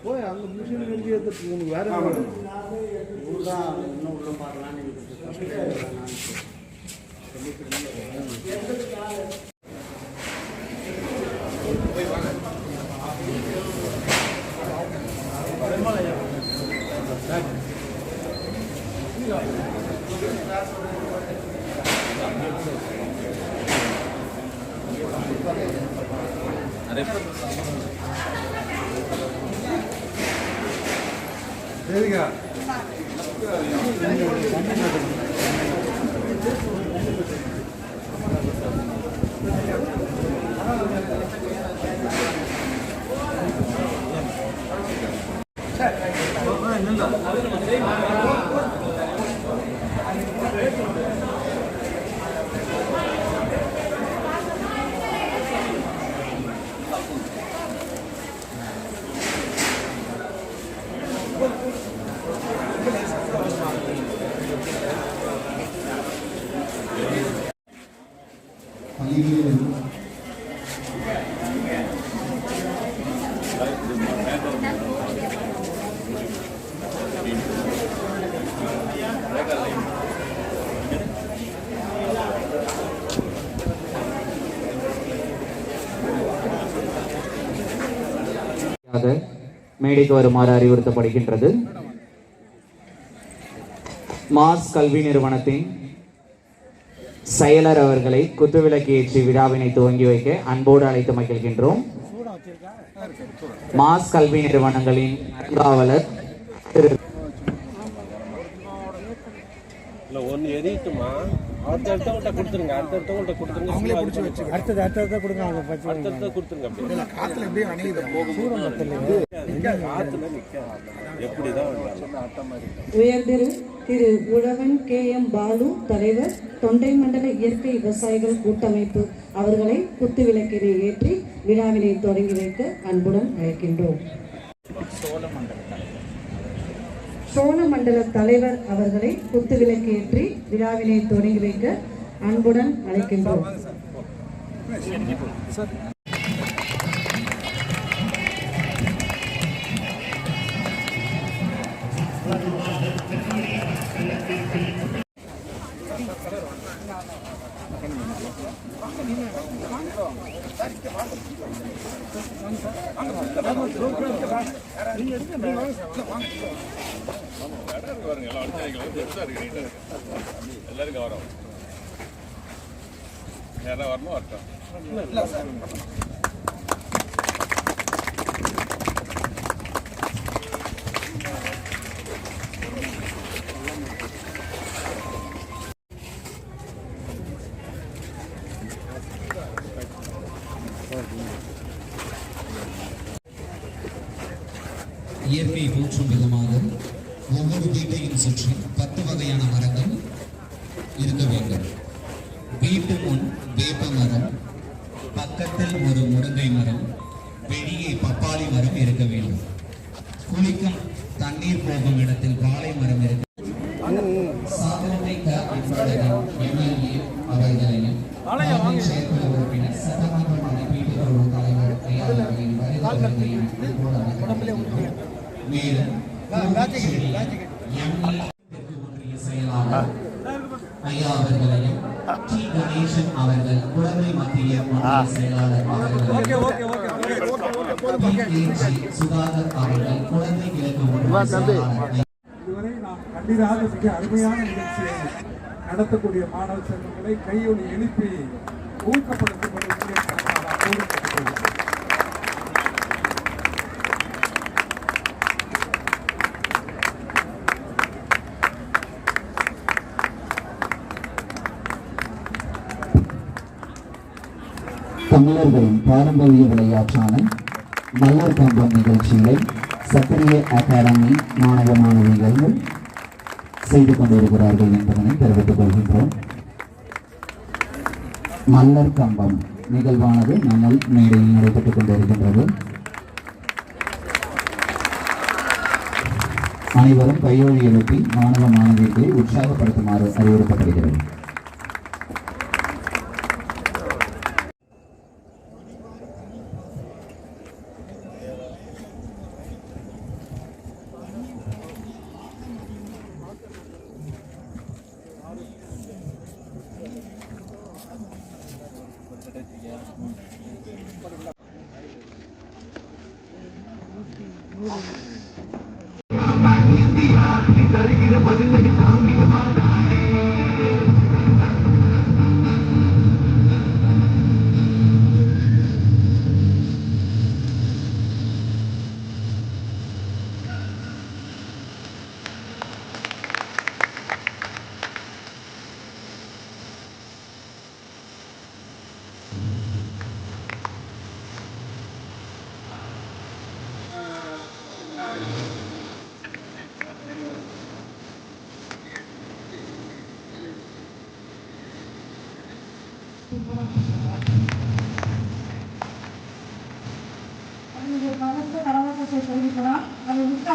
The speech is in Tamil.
போய் அங்கே மிஷின் நெருங்கி எடுத்துட்டு உனக்கு வேற என்ன வேணும்? ஊர் தான் இன்னும் உள்ள பார்க்கலான்னு எனக்கு சரிங்க பள்ளிகளில் மேடைக்கு வருமாறு அறிவுறுத்தப்படுகின்றது. மாஸ் கல்வி நிறுவனத்தின் செயலர் அவர்களை குத்துவிளக்கு ஏற்றி விழாவினை துவங்கி வைக்க அன்போடு அழைத்து மகிழ்கின்றோம். மாஸ் கல்வி நிறுவனங்களின் காவலர் திரு ஒன்று எரியட்டுமா? அடுத்தடுத்தவங்கள்ட்ட கொடுத்துருங்க அடுத்தடுத்தவங்கள்ட்ட கொடுத்துருங்க. அவங்களே பிடிச்சி வச்சு அடுத்தது அடுத்தது கொடுங்க அவங்க பச்சு அடுத்தடுத்த கொடுத்துருங்க அப்படியே. காத்துல எப்படியும் அணையுது. காற்றுல நிற்காது எப்படி தான் வந்தாலும். உயர்திரு திரு உழவன் கே எம் பாலு தலைவர் தொண்டை மண்டல இயற்கை விவசாயிகள் கூட்டமைப்பு அவர்களை குத்துவிளக்கினை ஏற்றி விழாவினை தொடங்கி வைக்க அன்புடன் அழைக்கின்றோம். சோழ மண்டல தலைவர் அவர்களை குத்துவிளக்கு ஏற்றி விழாவினை தொடங்கி வைக்க அன்புடன் அழைக்கின்றோம். எல்லாருக்கும் வரோம். யாராவது வரணும் வரட்டும் இயற்கையை போற்றும் விதமாக ஒவ்வொரு வீட்டையும் சுற்றி பத்து வகையான மரங்கள் இருக்க வேண்டும். வீட்டு முன் வேப்ப மரம் பக்கத்தில் ஒரு முருங்கை மரம் வெளியே பப்பாளி மரம் இருக்க வேண்டும். குளிக்கும் தண்ணீர் போகும் இடத்தில் வாழை மரம் இருக்க சாதனை அன்பழகன் எம்எல்ஏ அவர்களையும் செயற்குழு உறுப்பினர் சட்டமன்ற மதிப்பீட்டு குழு தலைவர் ஐயா அவர்களின் வருகையையும் மேலும் ஒன்றிய செயலாளர் ஐயா அவர்களையும் டி கணேசன் அவர்கள் குழந்தை மத்திய ஒன்றிய செயலாளர் அவர்களையும் சுதாகர் அவர்கள் குழந்தை கிழக்கு ஒன்றிய செயலாளர் இதுவரை நாம் கண்டிராத மிக அருமையான நிகழ்ச்சியை நடத்தக்கூடிய மாணவ செல்வங்களை கையொலி எழுப்பி ஊக்கப்படுத்தப்படுவதை தமிழர்களின் பாரம்பரிய விளையாட்டான மல்லர் கம்பம் நிகழ்ச்சியை சத்திரிய அகாடமி மாணவ மாணவிகள் செய்து கொண்டிருக்கிறார்கள் என்பதனை தெரிவித்துக் கொள்கின்றோம். மல்லர் கம்பம் நிகழ்வானது நம்ம மேடையில் நடைபெற்றுக் கொண்டிருக்கின்றது. அனைவரும் கையொழி எழுப்பி மாணவ மாணவிகளை உற்சாகப்படுத்துமாறு அறிவுறுத்தப்படுகிறது. Thank mm -hmm. you. మనసు తర్వాత చేసేది కూడా. అది ఇంకా